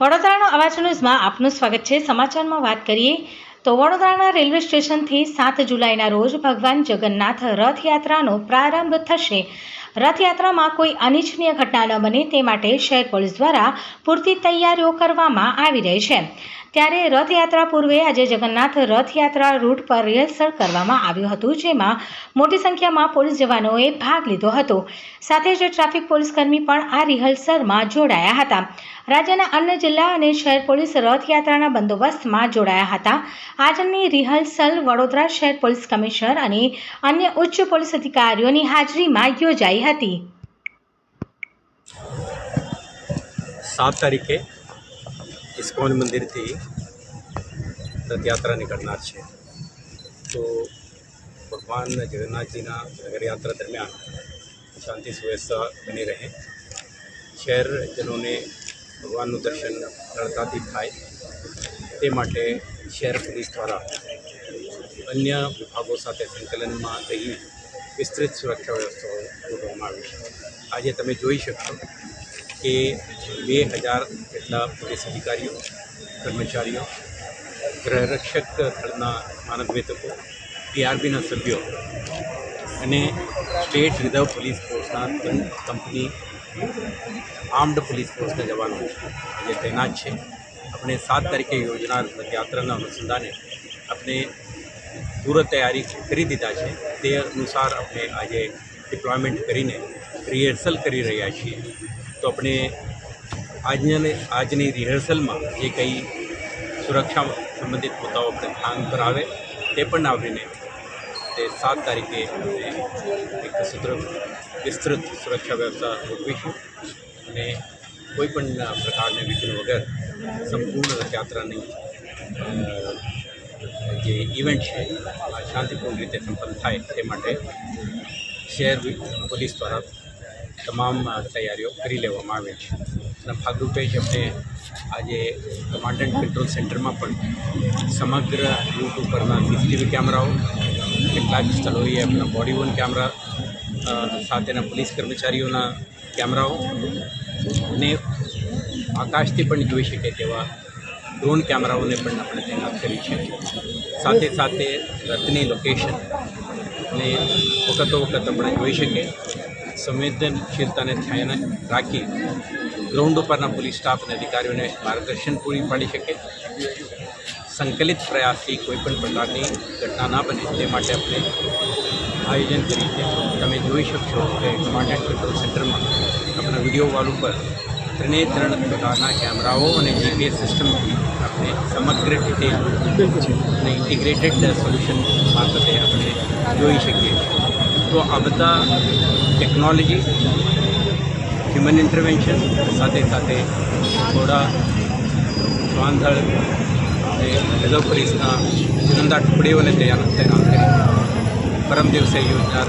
વડોદરાનો અવાજ ન્યૂઝમાં આપનું સ્વાગત છે. સમાચારમાં વાત કરીએ તો વડોદરાના રેલવે સ્ટેશનથી સાત જુલાઈના રોજ ભગવાન જગન્નાથ રથયાત્રાનો પ્રારંભ થશે. રથયાત્રામાં કોઈ અનિચ્છનીય ઘટના ન બને તે માટે શહેર પોલીસ દ્વારા પૂરતી તૈયારીઓ કરવામાં આવી રહી છે. ત્યારે રથયાત્રા પૂર્વે આજે જગન્નાથ રથયાત્રા રૂટ પર રિહર્સલ કરવામાં આવ્યું હતું, જેમાં મોટી સંખ્યામાં પોલીસ જવાનોએ ભાગ લીધો હતો. સાથે જ ટ્રાફિક પોલીસકર્મી પણ આ રિહર્સલમાં જોડાયા હતા. રાજ્યના અન્ય જિલ્લા અને શહેર પોલીસ રથયાત્રાના બંદોબસ્તમાં જોડાયા હતા. આજની રિહર્સલ વડોદરા શહેર પોલીસ કમિશનર અને અન્ય ઉચ્ચ પોલીસ અધિકારીઓની હાજરીમાં યોજાઈ હતી. સાત તારીખે ઇસ્કોન મંદિરથી રથયાત્રા નીકળનાર છે. તો ભગવાન જગન્નાથજીના નગરયાત્રા દરમિયાન શાંતિ, સુવ્યવસ્થા બની રહે. શહેરજનોને ભગવાનનું દર્શન સરળતાથી થાય. તે માટે શહેર પોલીસ દ્વારા અન્ય વિભાગો સાથે સંકલનમાં રહી વિસ્તૃત સુરક્ષા વ્યવસ્થાઓ ગોઠવવામાં આવી છે. આજે તમે જોઈ શકશો કે બે હજાર જેટલા પોલીસ અધિકારીઓ, કર્મચારીઓ, ગૃહરક્ષક દળના માનવેતકો ટીઆરબીના સભ્યો અને સ્ટેટ રિઝર્વ પોલીસ ફોર્સના કંપની આર્મ્ડ પોલીસ ફોર્સના જવાનો જે તૈનાત છે. આપણે સાત તારીખે યોજનાર રથયાત્રાના અનુસંધાને આપણે પૂર્વ તૈયારી કરી દીધા છે. તે અનુસાર આપણે આજે ડિપ્લોયમેન્ટ કરીને રિહર્સલ કરી રહ્યા છીએ. તો આપણે આજની આજની રિહર્સલમાં જે કંઈ સુરક્ષા સંબંધિત મુદ્દાઓ આપણે ધ્યાન પર આવે, તે પણ આવરીને તે સાત તારીખે એક સુદ્ર વિસ્તૃત સુરક્ષા વ્યવસ્થા ગોઠવીશું અને કોઈપણ પ્રકારના વિઘ્ન વગર સંપૂર્ણ રથયાત્રાની જે ઇવેન્ટ છે, શાંતિપૂર્ણ રીતે સંપન્ન થાય તે માટે શહેર પોલીસ દ્વારા તમામ તૈયારીઓ કરી લેવામાં આવે છે. અને ભાગરૂપે જ આપણે આજે કમાન્ડન્ટ કંટ્રોલ સેન્ટરમાં પણ સમગ્ર રૂટ ઉપરના સીસીટીવી કેમેરાઓ કેટલાક સ્થળોએ આપણા બોડી વન કેમેરા સાથેના પોલીસ કર્મચારીઓના કેમેરાઓ અને આકાશથી પણ જોઈ શકે તેવા ડ્રોન કેમેરાઓને પણ આપણે તૈનાત કરી છે. સાથે સાથે રથની લોકેશન ને વખતો વખત આપણે જોઈ શકીએ. સંવેદનશીલતાને ધ્યાને રાખી ગ્રાઉન્ડ ઉપરના પોલીસ સ્ટાફ અને અધિકારીઓને માર્ગદર્શન પૂરી પાડી શકે. સંકલિત પ્રયાસથી કોઈપણ પ્રકારની ઘટના ના બને, તે માટે આપણે આયોજન કરી છે. તમે જોઈ શકશો કે કમાન્ડન્ટ કંટ્રોલ સેન્ટરમાં આપણા વીડિયો વોલ ઉપર ત્રણે ત્રણ પ્રકારના કેમેરાઓ અને જીપીએસ સિસ્ટમથી આપણે સમગ્ર ડિટેલ અને ઇન્ટિગ્રેટેડ સોલ્યુશન મારફતે આપણે જોઈ શકીએ છીએ. તો આ બધા ટેકનોલોજી હ્યુમન ઇન્ટરવેન્શન સાથે સાથે થોડા શ્વાનદળ અને રિઝર્વ પોલીસના જુદા ટુકડીઓને તૈયાર તૈનાત કરી પરમ દિવસે યોજનાર